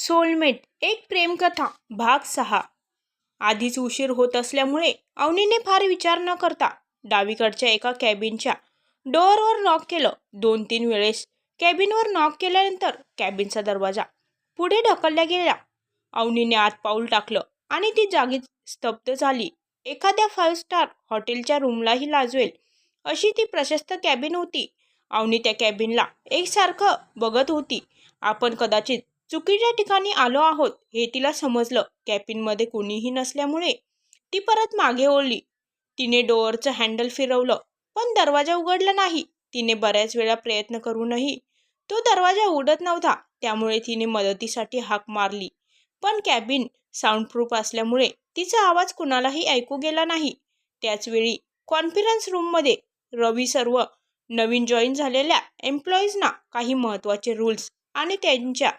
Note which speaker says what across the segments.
Speaker 1: Soulmate एक प्रेमकथा भाग सहा. आधीच उशीर होत असल्यामुळे अवनीने फार विचार न करता डावीकडच्या एका कॅबिनच्या डोअरवर नॉक केलं. दोन तीन वेळेस कॅबिनवर नॉक केल्यानंतर कॅबिनचा दरवाजा पुढे ढकलला गेला. अवनीने आत पाऊल टाकलं आणि ती जागीच स्तब्ध झाली. एखाद्या फाईव्ह स्टार हॉटेलच्या रूमलाही लाजवेल अशी ती प्रशस्त कॅबिन होती. अवनी त्या कॅबिनला एकसारखं बघत होती. आपण कदाचित चुकीच्या ठिकाणी आलो आहोत हे तिला समजलं. कॅबिनमध्ये कोणीही नसल्यामुळे ती परत मागे ओढली. तिने डोअरचं हँडल फिरवलं पण दरवाजा उघडला नाही. तिने बऱ्याच वेळा प्रयत्न करूनही तो दरवाजा उघडत नव्हता त्यामुळे तिने मदतीसाठी हाक मारली. पण कॅबिन साऊंडप्रूफ असल्यामुळे तिचा आवाज कुणालाही ऐकू गेला नाही. त्याचवेळी कॉन्फरन्स रूममध्ये रवी सर्व नवीन जॉईन झालेल्या एम्प्लॉईजना काही महत्त्वाचे रूल्स आणि त्यांच्या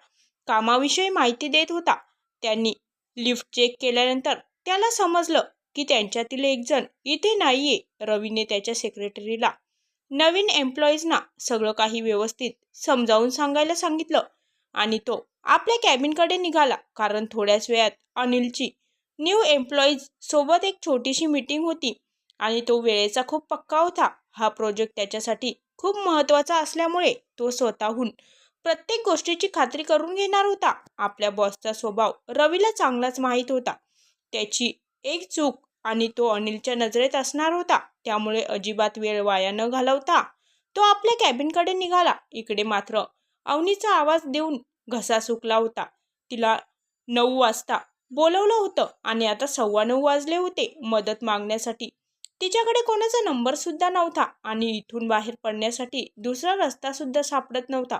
Speaker 1: कामाविषयी माहिती देत होता. त्यांनी लिफ्ट चेक केल्यानंतर त्याला समजलं की त्यांच्यातील एक जण इथे नाहीये. रवीने त्याच्या सेक्रेटरीला नवीन एम्प्लॉईजना सगळं काही व्यवस्थित समजावून सांगायला सांगितलं आणि तो आपल्या कॅबिनकडे निघाला. कारण थोड्याच वेळात अनिलची न्यू एम्प्लॉईज सोबत एक छोटीशी मीटिंग होती आणि तो वेळेचा खूप पक्का होता. हा प्रोजेक्ट त्याच्यासाठी खूप महत्त्वाचा असल्यामुळे तो स्वतःहून प्रत्येक गोष्टीची खात्री करून घेणार होता. आपल्या बॉसचा स्वभाव रवीला चांगलाच माहीत होता. त्याची एक चूक आणि तो अनिलच्या नजरेत असणार होता. त्यामुळे अजिबात वेळ वाया न घालवता तो आपल्या कॅबिनकडे निघाला. इकडे मात्र अवनीचा आवाज देऊन घसा सुकला होता. तिला नऊ वाजता बोलवलं होतं आणि आता सव्वा नऊ वाजले होते. मदत मागण्यासाठी तिच्याकडे कोणाचा नंबर सुद्धा नव्हता आणि इथून बाहेर पडण्यासाठी दुसरा रस्ता सुद्धा सापडत नव्हता.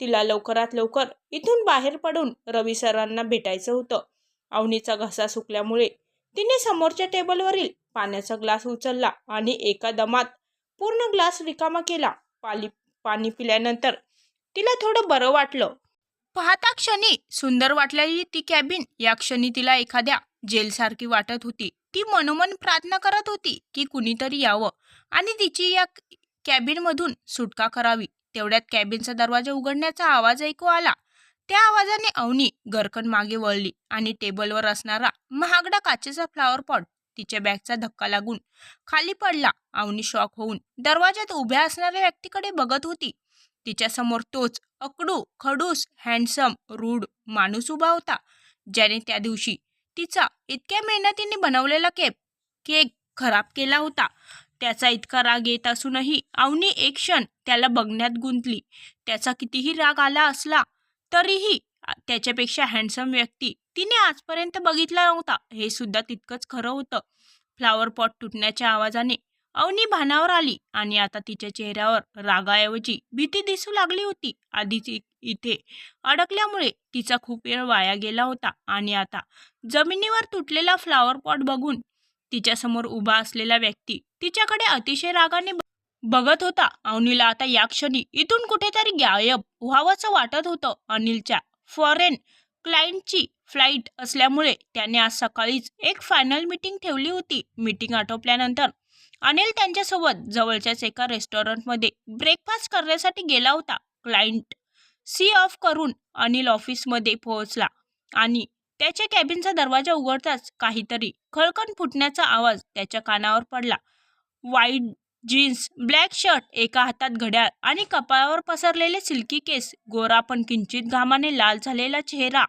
Speaker 1: तिला लवकरात लवकर इथून बाहेर पडून रवी सरांना भेटायचं होतं. अवनीचा घसा सुकल्यामुळे तिने समोरच्या टेबलवरील पाण्याचा ग्लास उचलला आणि एका दमात पूर्ण ग्लास रिकामा केला. पाली पाणी पिल्यानंतर तिला थोडं बरं वाटलं. पाहता क्षणी सुंदर वाटलेली ती कॅबिन या क्षणी तिला एखाद्या जेलसारखी वाटत होती. ती मनोमन प्रार्थना करत होती की कुणीतरी यावं आणि तिची या कॅबिनमधून सुटका करावी. तेवढ्यात कॅबिनचा दरवाजा उघडण्याचा आवाज ऐकू आला. त्या आवाजाने अवनी गरकन मागे वळली आणि टेबलवर असणारा महागडा काचेचा फ्लॉवर पॉट तिच्या बॅगचा धक्का लागून खाली पडला. अवनी शॉक होऊन दरवाजात उभ्या असणाऱ्या व्यक्तीकडे बघत होती. तिच्यासमोर तोच अकडू खडूस हँडसम रूढ माणूस उभा होता ज्याने त्या दिवशी तिचा इतक्या मेहनतीने बनवलेला केक केक खराब केला होता. त्याचा इतका राग येत असूनही अवनी एक क्षण त्याला बघण्यात गुंतली. त्याचा कितीही राग आला असला तरीही त्याच्यापेक्षा हँडसम व्यक्ती तिने आजपर्यंत बघितला नव्हता. हे सुद्धा तितकंच खरं होतं. फ्लावर पॉट तुटण्याच्या आवाजाने अवनी भानावर आली आणि आता तिच्या चेहऱ्यावर रागाऐवजी भीती दिसू लागली होती. आधीच इथे अडकल्यामुळे तिचा खूप वेळ वाया गेला होता आणि आता जमिनीवर तुटलेला फ्लावर पॉट बघून तिच्यासमोर उभा असलेला व्यक्ती तिच्याकडे अतिशय रागाने बघत होता. अवनीला आता या क्षणी इथून कुठेतरी गायब व्हावंसं वाटत होतं. अनिलच्या फॉरेन क्लायंटची फ्लाईट असल्यामुळे त्याने आज सकाळीच एक फायनल मीटिंग ठेवली होती. मीटिंग आटोपल्यानंतर अनिल त्यांच्यासोबत जवळच्याच एका रेस्टॉरंटमध्ये ब्रेकफास्ट करण्यासाठी गेला होता. क्लायंट सी ऑफ करून अनिल ऑफिसमध्ये पोहोचला आणि त्याच्या कॅबिनचा दरवाजा उघडताच काहीतरी खळकण फुटण्याचा आवाज त्याच्या कानावर पडला. व्हाईट जीन्स ब्लॅक शर्ट एका हातात घड्याळ आणि कपाळावर पसरलेले सिल्की केस गोरा पण किंचित घामाने लाल झालेला चेहरा.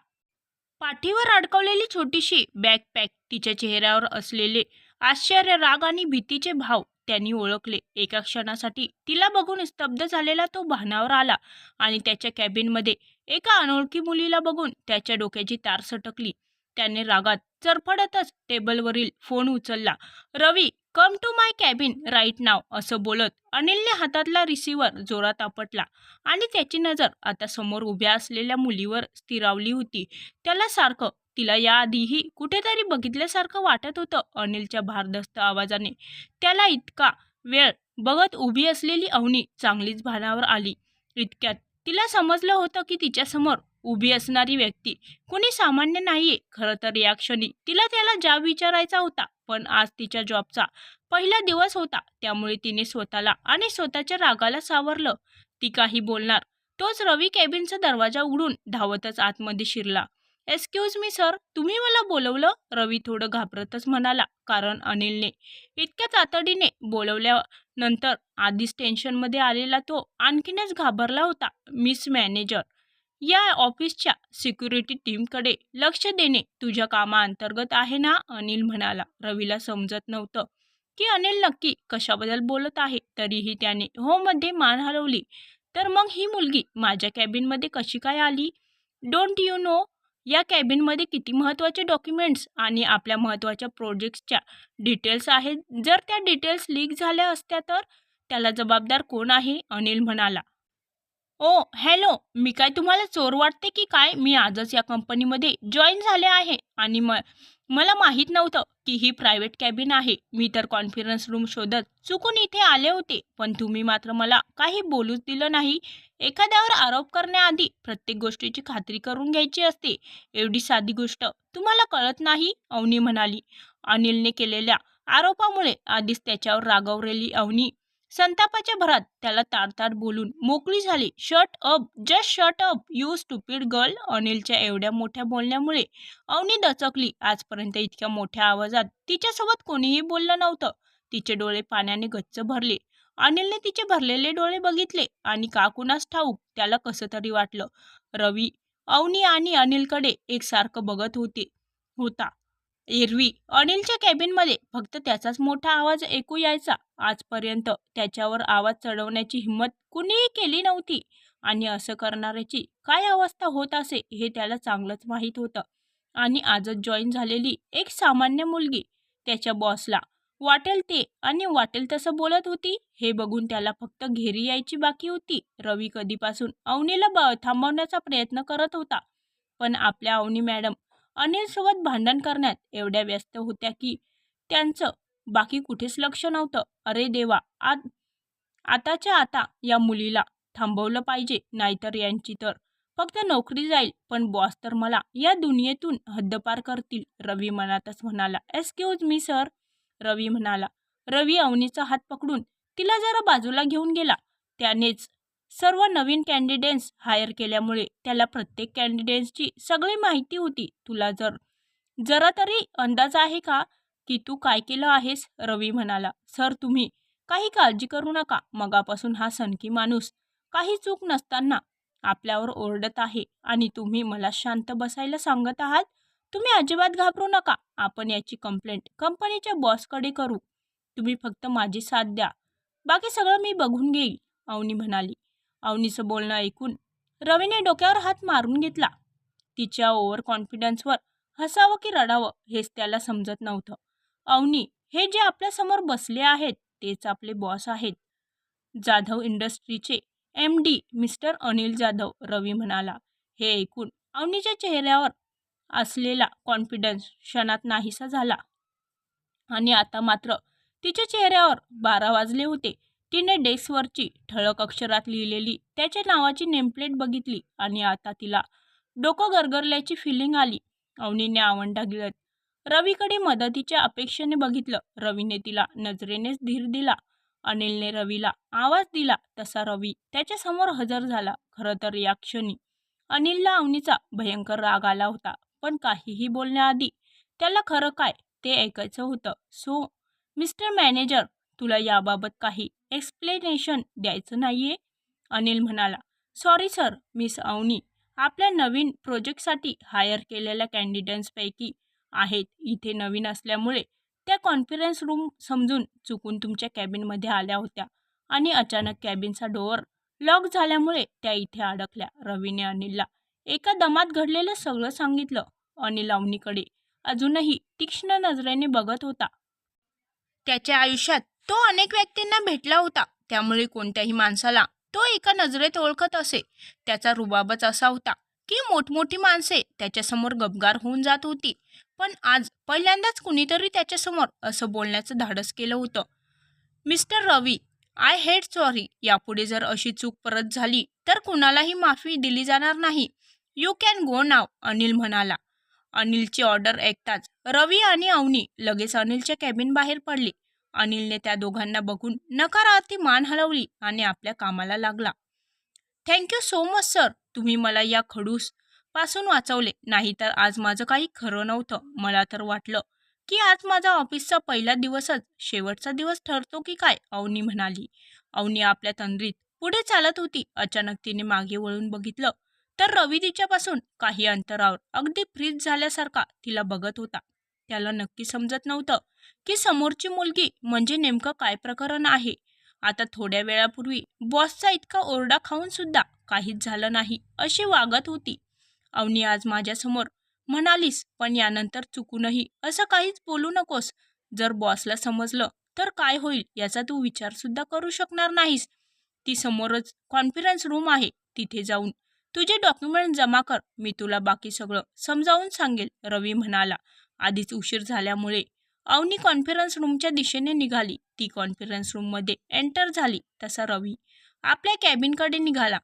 Speaker 1: पाठीवर अडकवलेली छोटीशी बॅकपॅक तिच्या चेहऱ्यावर असलेले आश्चर्य राग आणि भीतीचे भाव त्यांनी ओळखले. एका क्षणासाठी तिला बघून स्तब्ध झालेला तो भानावर आला आणि त्याच्या कॅबिनमध्ये एका अनोळखी मुलीला बघून त्याच्या डोक्याची तार सटकली. त्याने रागात चरफडतच टेबलवरील फोन उचलला. Ravi come to my cabin right नाव असं बोलत अनिलने हातातला रिसिव्हर जोरात आपटला आणि त्याची नजर आता समोर उभ्या असलेल्या मुलीवर स्थिरावली होती. त्याला सारखं तिला याआधीही कुठेतरी बघितल्यासारखं वाटत होतं अनिलच्या भारदस्त आवाजाने. त्याला इतका वेळ बघत उभी असलेली अवनी चांगलीच भानावर आली. इतक्यात तिला समजलं होतं की तिच्यासमोर उभी असणारी व्यक्ती कुणी सामान्य नाहीये. खरं तर या क्षणी तिला त्याला जॉब विचारायचा होता पण आज तिच्या जॉबचा पहिला दिवस होता. त्यामुळे तिने स्वतःला आणि स्वतःच्या रागाला सावरलं. ती काही बोलणार तोच रवी कॅबिनचा दरवाजा उघडून धावतच आतमध्ये शिरला. एक्सक्यूज मी सर तुम्ही मला बोलवलं? रवी थोडं घाबरतच म्हणाला कारण अनिलने इतक्या तातडीने बोलवल्यानंतर आधीच टेन्शनमध्ये आलेला तो आणखीनच घाबरला होता. मिस मॅनेजर या ऑफिसच्या सिक्युरिटी टीमकडे लक्ष देणे तुझ्या कामाअंतर्गत आहे ना? अनिल म्हणाला. रवीला समजत नव्हतं की अनिल नक्की कशाबद्दल बोलत आहे तरीही त्याने होमध्ये मान हलवली. तर मग ही मुलगी माझ्या कॅबिनमध्ये कशी काय आली? डोंट यू नो या कॅबिनमध्ये किती महत्त्वाचे डॉक्युमेंट्स आणि आपल्या महत्त्वाच्या प्रोजेक्ट्सच्या डिटेल्स आहेत? जर त्या डिटेल्स लीक झाल्या असत्या तर त्याला जबाबदार कोण आहे? अनिल म्हणाला. ओ हॅलो मी काय तुम्हाला चोर वाटते की काय? मी आजच या कंपनीमध्ये जॉईन झाले आहे आणि म मला माहीत नव्हतं की ही प्रायव्हेट कॅबिन आहे. मी तर कॉन्फरन्स रूम शोधत चुकून इथे आले होते पण तुम्ही मात्र मला काही बोलूच दिलं नाही. एखाद्यावर आरोप करण्याआधी प्रत्येक गोष्टीची खात्री करून घ्यायची असते. एवढी साधी गोष्ट तुम्हाला कळत नाही? अवनी म्हणाली. अनिलने केलेल्या आरोपामुळे आधीच त्याच्यावर रागवलेली अवनी संतापाच्या भरात त्याला ताडताड बोलून मोकळी झाली. Shut up just shut up you stupid girl अनिलच्या एवढ्या मोठ्या बोलण्यामुळे अवनी दचकली. आजपर्यंत इतक्या मोठ्या आवाजात तिच्यासोबत कोणीही बोललं नव्हतं. तिचे डोळे पाण्याने गच्च भरले. अनिलने तिचे भरलेले डोळे बघितले. आणि का कुणास ठाऊक त्याला कसं तरी वाटलं. रवी अवनी आणि अनिलकडे एकसारखं बघत होते होता. एरवी. अनिलच्या कॅबिनमध्ये फक्त त्याचाच मोठा आवाज ऐकू यायचा. आजपर्यंत त्याच्यावर आवाज चढवण्याची हिंमत कुणीही केली नव्हती. आणि असं करणाऱ्याची काय अवस्था होत असे हे त्याला चांगलंच माहीत होतं. आणि आजच जॉईन झालेली एक सामान्य मुलगी त्याच्या बॉसला वाटेल ते आणि वाटेल तसं बोलत होती. हे बघून त्याला फक्त घेरी यायची बाकी होती. रवी कधीपासून अवनीला ब थांबवण्याचा प्रयत्न करत होता. पण आपल्या अवनी मॅडम अनिलसोबत भांडण करण्यात एवढ्या व्यस्त होत्या की त्यांचं बाकी कुठेच लक्ष नव्हतं. अरे देवा आत आताच्या आता या मुलीला थांबवलं पाहिजे नाहीतर यांची तर फक्त नोकरी जाईल. पण बॉस तर मला या दुनियेतून हद्दपार करतील. रवी मनातच म्हणाला एक्सक्यूज मी सर रवी म्हणाला रवी अवनीचा हात पकडून तिला जरा बाजूला घेऊन गेला. त्यानेच सर्व नवीन कॅन्डिडेट्स हायर केल्यामुळे त्याला प्रत्येक कॅन्डिडेट्सची सगळी माहिती होती. तुला जर जरा तरी अंदाज आहे का? की तू काय केलं आहेस? रवी म्हणाला. सर तुम्ही काही काळजी करू नका. मगापासून हा सनकी माणूस काही चूक नसताना आपल्यावर ओरडत आहे आणि तुम्ही मला शांत बसायला सांगत आहात. तुम्ही अजिबात घाबरू नका. आपण याची कंप्लेंट कंपनीच्या बॉसकडे करू. तुम्ही फक्त माझी साथ द्या. बाकी सगळं मी बघून घेईल अवनी म्हणाली. अवनीचं बोलणं ऐकून रवीने डोक्यावर हात मारून घेतला. तिच्या ओव्हर कॉन्फिडन्सवर हसावं की रडावं हेच त्याला समजत नव्हतं. अवनी हे जे आपल्यासमोर बसले आहेत तेच आपले बॉस आहेत. Jadhav इंडस्ट्रीचे M D mister Anil Jadhav Ravi म्हणाला. हे ऐकून अवनीच्या चेहऱ्यावर असलेला कॉन्फिडन्स क्षणात नाहीसा झाला. आणि आता मात्र तिच्या चेहऱ्यावर बारा वाजले होते. तिने डेस्कवरची ठळक अक्षरात लिहिलेली त्याच्या नावाची नेमप्लेट बघितली आणि आता तिला डोकं गरगरल्याची फिलिंग आली. अवनीने आवंडा गिळत रवीकडे मदतीच्या अपेक्षेने बघितलं. रवीने तिला नजरेनेच धीर दिला. अनिलने रवीला आवाज दिला तसा रवी त्याच्यासमोर हजर झाला. खरं तर या क्षणी. अनिलला अवनीचा भयंकर राग आला होता पण काहीही बोलण्याआधी त्याला खरं काय ते ऐकायचं होतं. सो मिस्टर मॅनेजर तुला याबाबत काही एक्सप्लेनेशन द्यायचं नाहीये? अनिल म्हणाला. Sorry sir miss Avani. आपल्या नवीन प्रोजेक्टसाठी हायर केलेल्या कॅन्डिडेट्सपैकी आहेत. इथे नवीन असल्यामुळे त्या कॉन्फरन्स रूम समजून चुकून तुमच्या कॅबिनमध्ये आल्या होत्या आणि अचानक कॅबिनचा डोअर लॉक झाल्यामुळे त्या इथे अडकल्या. रवीने अनिलला एका दमात घडलेलं सगळं सांगितलं. अनिल अवनीकडे अजूनही तीक्ष्ण नजरेने बघत होता. त्याच्या आयुष्यात तो अनेक व्यक्तींना भेटला होता. त्यामुळे कोणत्याही माणसाला तो एका नजरेत ओळखत असे. त्याचा रुबाबच असा होता की मोठमोठी माणसे त्याच्यासमोर गबगार होऊन जात होती. पण आज पहिल्यांदाच कुणीतरी त्याच्यासमोर असं बोलण्याचं धाडस केलं होतं. Mister Ravi I hate sorry यापुढे जर अशी चूक परत झाली तर कुणालाही माफी दिली जाणार नाही. You can go now Anil म्हणाला. अनिलची ऑर्डर ऐकताच रवी आणि अवनी लगेच अनिलच्या कॅबिन बाहेर पडली. अनिलने त्या दोघांना बघून नकारार्थी मान हलवली आणि आपल्या कामाला लागला. थँक्यू सो मच सर तुम्ही मला या खडूसपासून वाचवले. नाहीतर आज माझं काही खरं नव्हतं. मला तर वाटलं की आज माझा ऑफिसचा पहिला दिवसच. शेवटचा दिवस ठरतो की काय? अवनी म्हणाली. अवनी आपल्या तंद्रीत पुढे चालत होती. अचानक तिने मागे वळून बघितलं तर रवी तिच्यापासून काही अंतरावर अगदी फ्रीज झाल्यासारखा तिला बघत होता. त्याला नक्की समजत नव्हतं की समोरची मुलगी म्हणजे नेमकं काय प्रकरण आहे. आता थोड्या वेळापूर्वी बॉसचा इतका ओरडा खाऊन सुद्धा काहीच झालं नाही अशी वागत होती. अवनी आज माझ्यासमोर म्हणालीस पण यानंतर चुकूनही असं काहीच बोलू नकोस. जर बॉसला समजलं तर काय होईल याचा तू विचार सुद्धा करू शकणार नाहीस. ती समोरच कॉन्फरन्स रूम आहे तिथे जाऊन तुझे डॉक्युमेंट जमा कर. मी तुला बाकी सगळं समजावून सांगेल रवी म्हणाला. आधीच उशीर झाल्यामुळे अवनी कॉन्फरन्स रूमच्या दिशेने निघाली. ती कॉन्फरन्स रूममध्ये एंटर झाली. तसा रवी आपल्या कॅबिनकडे निघाला.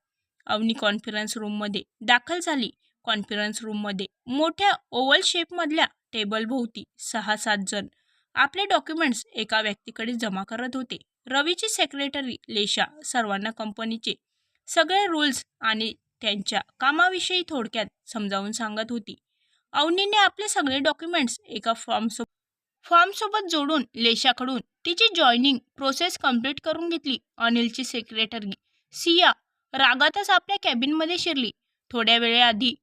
Speaker 1: अवनी कॉन्फरन्स रूममध्ये दाखल झाली. कॉन्फरन्स रूममध्ये मोठ्या ओव्हल शेपमधल्या टेबलभोवती सहा सात जण आपले डॉक्युमेंट्स एका व्यक्तीकडे जमा करत होते. रवीची सेक्रेटरी लेशा सर्वांना कंपनीचे सगळे रूल्स आणि त्यांच्या कामाविषयी थोडक्यात समजावून सांगत होती. अवनीने आपले सगळे डॉक्युमेंट्स एका फॉर्मसोबत फॉर्मसोबत जोडून लेशाकडून तिची जॉईनिंग प्रोसेस कंप्लीट करून घेतली अनिलची सेक्रेटरी सिया रागातच आपल्या कॅबिनमध्ये शिरली. थोड्या वेळेआधी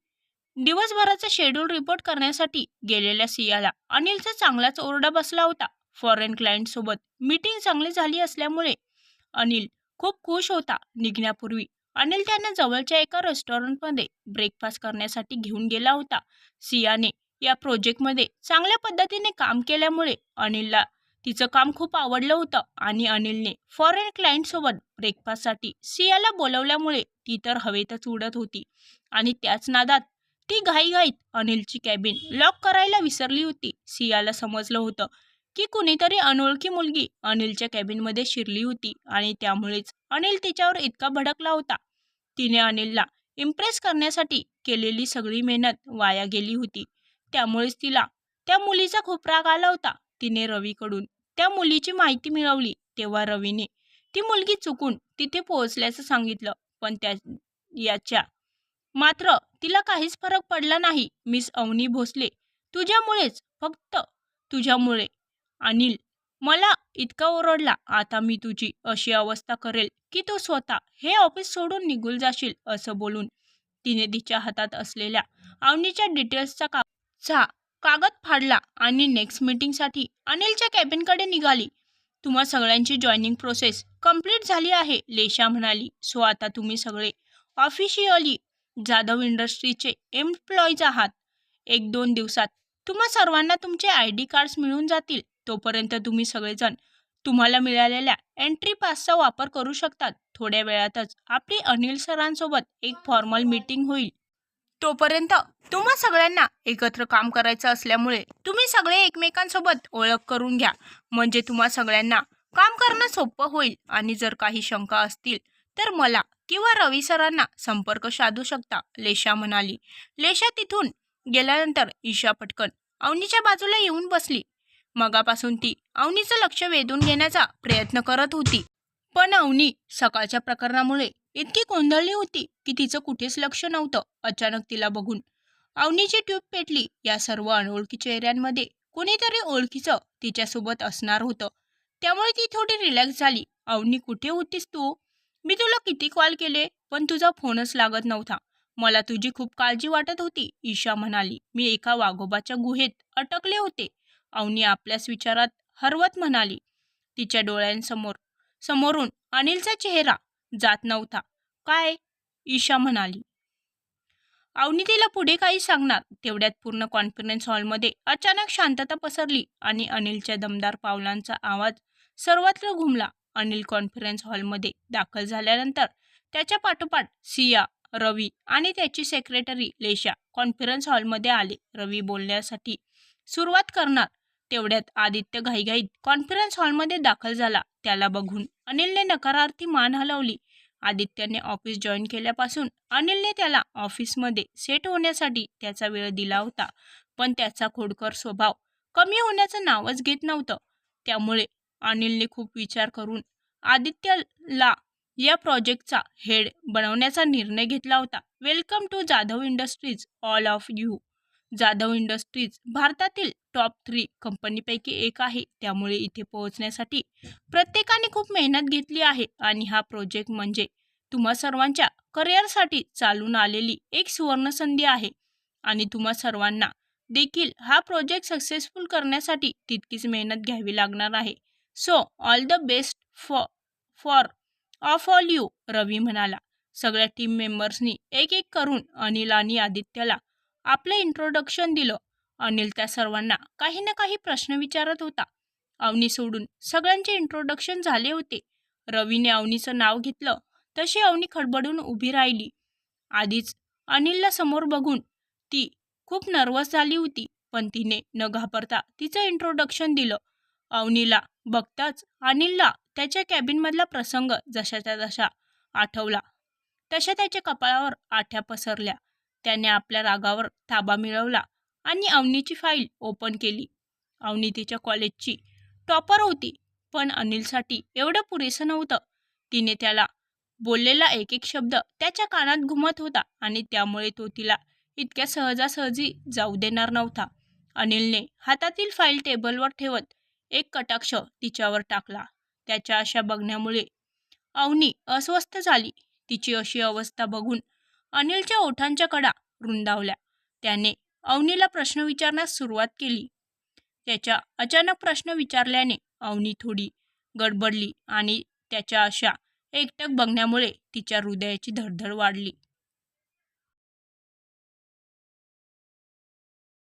Speaker 1: दिवसभराचा शेड्यूल रिपोर्ट करण्यासाठी गेलेल्या सियाला अनिलचा चांगलाच ओरडा बसला होता. फॉरेन क्लायंटसोबत मीटिंग चांगली झाली असल्यामुळे अनिल खूप खुश होता. निघण्यापूर्वी अनिल त्यांना जवळच्या एका रेस्टॉरंटमध्ये ब्रेकफास्ट करण्यासाठी घेऊन गेला होता. सियाने या प्रोजेक्टमध्ये चांगल्या पद्धतीने काम केल्यामुळे अनिलला तिचं काम खूप आवडलं होतं आणि अनिलने फॉरेन क्लायंटसोबत ब्रेकफास्टसाठी सियाला बोलवल्यामुळे ती तर हवेतच उडत होती आणि त्याच नादात ती घाईघाईत अनिलची कॅबिन लॉक करायला विसरली होती. सियाला समजलं होतं की कुणीतरी अनोळखी मुलगी अनिलच्या कॅबिनमध्ये शिरली होती आणि त्यामुळेच अनिल तिच्यावर इतका भडकला होता. तिने अनिलला इम्प्रेस करण्यासाठी केलेली सगळी मेहनत वाया गेली होती. त्यामुळेच तिला त्या मुलीचा खूप राग आला होता. तिने रवीकडून त्या मुलीची माहिती मिळवली. तेव्हा रवीने ती मुलगी चुकून तिथे पोहोचल्याचं सांगितलं. पण त्या याच्या मात्र तिला काहीच फरक पडला नाही. मिस अवनी भोसले तुझ्यामुळेच फक्त तुझ्यामुळे अनिल मला इतका ओरडला. आता मी तुझी अशी अवस्था करेल की तू स्वतः हे ऑफिस सोडून निघून जाशील असं बोलून तिने तिच्या हातात असलेल्या अवनीच्या डिटेल्सचा का कागद फाडला आणि नेक्स्ट मीटिंगसाठी अनिलच्या कॅबिनकडे निघाली. तुम्हा सगळ्यांची जॉईनिंग प्रोसेस कंप्लीट झाली आहे लेशा म्हणाली. सो आता तुम्ही सगळे ऑफिशियली जाधव इंडस्ट्रीचे एम्प्लॉईज आहात. एक दोन दिवसात तुम्हा सर्वांना तुमचे आय डी कार्ड्स मिळून जातील. तोपर्यंत तुम्ही सगळेजण तुम्हाला मिळालेल्या एंट्री पासचा वापर करू शकतात. थोड्या वेळातच आपली अनिल सरांसोबत एक फॉर्मल मीटिंग होईल. तोपर्यंत तुम्हा सगळ्यांना एकत्र काम करायचं असल्यामुळे तुम्ही सगळे एकमेकांसोबत ओळख करून घ्या. म्हणजे तुम्हा सगळ्यांना काम करणं सोपं होईल आणि जर काही शंका असतील तर मला किंवा रवी सरांना संपर्क साधू शकता लेशा म्हणाली. लेशा तिथून गेल्यानंतर ईशा पटकन अवनीच्या बाजूला येऊन बसली. मगापासून ती अवनीचं लक्ष वेधून घेण्याचा प्रयत्न करत होती. पण अवनी सकाळच्या प्रकरणामुळे इतकी गोंधळली होती की तिचं कुठेच लक्ष नव्हतं अचानक तिला बघून. अवनीची ट्यूब पेटली. या सर्व अनोळखी चेहऱ्यांमध्ये कोणीतरी ओळखीचं तिच्यासोबत असणार होतं. त्यामुळे ती थोडी रिलॅक्स झाली. अवनी कुठे होतीस तू? मी तुला किती कॉल केले पण तुझा फोनच लागत नव्हता. मला तुझी खूप काळजी वाटत होती ईशा म्हणाली. मी एका वाघोबाच्या गुहेत अटकले होते. अवनी आपल्याच विचारात हरवत म्हणाली. तिच्या डोळ्यांसमोर समोरून अनिलचा चेहरा जात नव्हता. काय? ईशा म्हणाली. अवनी तिला पुढे काही सांगणार. तेवढ्यात पूर्ण कॉन्फरन्स हॉलमध्ये अचानक शांतता पसरली आणि अनिलच्या दमदार पावलांचा आवाज सर्वत्र घुमला. अनिल कॉन्फरन्स हॉलमध्ये दाखल झाल्यानंतर त्याच्या पाठोपाठ सिया रवी आणि त्याची सेक्रेटरी लेशा कॉन्फरन्स हॉलमध्ये आले. रवी बोलण्यासाठी सुरुवात करणार तेवढ्यात आदित्य घाईघाईत कॉन्फरन्स हॉलमध्ये दाखल झाला. त्याला बघून अनिलने नकारार्थी मान हलवली. आदित्यने ऑफिस जॉईन केल्यापासून अनिलने त्याला ऑफिसमध्ये सेट होण्यासाठी त्याचा वेळ दिला होता. पण त्याचा खोडकर स्वभाव कमी होण्याचं नावच घेत नव्हतं. त्यामुळे अनिलने खूप विचार करून आदित्यला या प्रोजेक्टचा हेड बनवण्याचा निर्णय घेतला होता. Welcome to Jadhav industries all of you Jadhav industries भारतातील टॉप थ्री कंपनीपैकी एक आहे. त्यामुळे इथे पोहोचण्यासाठी प्रत्येकाने खूप मेहनत घेतली आहे. आणि हा प्रोजेक्ट म्हणजे तुम्हा सर्वांच्या करिअरसाठी चालून आलेली एक सुवर्ण संधी आहे. आणि तुम्हा सर्वांना देखील हा प्रोजेक्ट सक्सेसफुल करण्यासाठी तितकीच मेहनत घ्यावी लागणार आहे. So all the best for for of all you Ravi म्हणाला. सगळ्या टीम मेंबर्सनी एक एक करून अनिल आणि आदित्यला आपलं इंट्रोडक्शन दिलं. अनिल त्या सर्वांना काही ना काही प्रश्न विचारत होता. अवनी सोडून सगळ्यांचे इंट्रोडक्शन झाले होते. रवीने अवनीचं नाव घेतलं. तशी अवनी खडबडून उभी राहिली. आधीच अनिलला समोर बघून ती खूप नर्वस झाली होती पण तिने न घाबरता तिचं इंट्रोडक्शन दिलं. अवनीला बघताच अनिलला त्याच्या कॅबिनमधला प्रसंग जशाच्या तशा आठवला. तशा त्याच्या कपाळावर आठ्या पसरल्या. त्याने आपल्या रागावर ताबा मिळवला. आणि अवनीची फाईल ओपन केली. अवनी तिच्या कॉलेजची टॉपर होती पण अनिलसाठी एवढं पुरेसं नव्हतं. तिने त्याला बोललेला एक एक शब्द त्याच्या कानात घुमत होता आणि त्यामुळे तो तिला इतक्या सहजासहजी जाऊ देणार नव्हता. अनिलने हातातील फाईल टेबलवर ठेवत एक कटाक्ष तिच्यावर टाकला. त्याच्या अशा बघण्यामुळे अवनी अस्वस्थ झाली. तिची अशी अवस्था बघून अनिलच्या ओठांच्या कडा रुंदावल्या. त्याने अवनीला प्रश्न विचारण्यास सुरुवात केली. त्याच्या अचानक प्रश्न विचारल्याने अवनी थोडी गडबडली आणि त्याच्या अशा एकटक बघण्यामुळे तिच्या हृदयाची धडधड वाढली.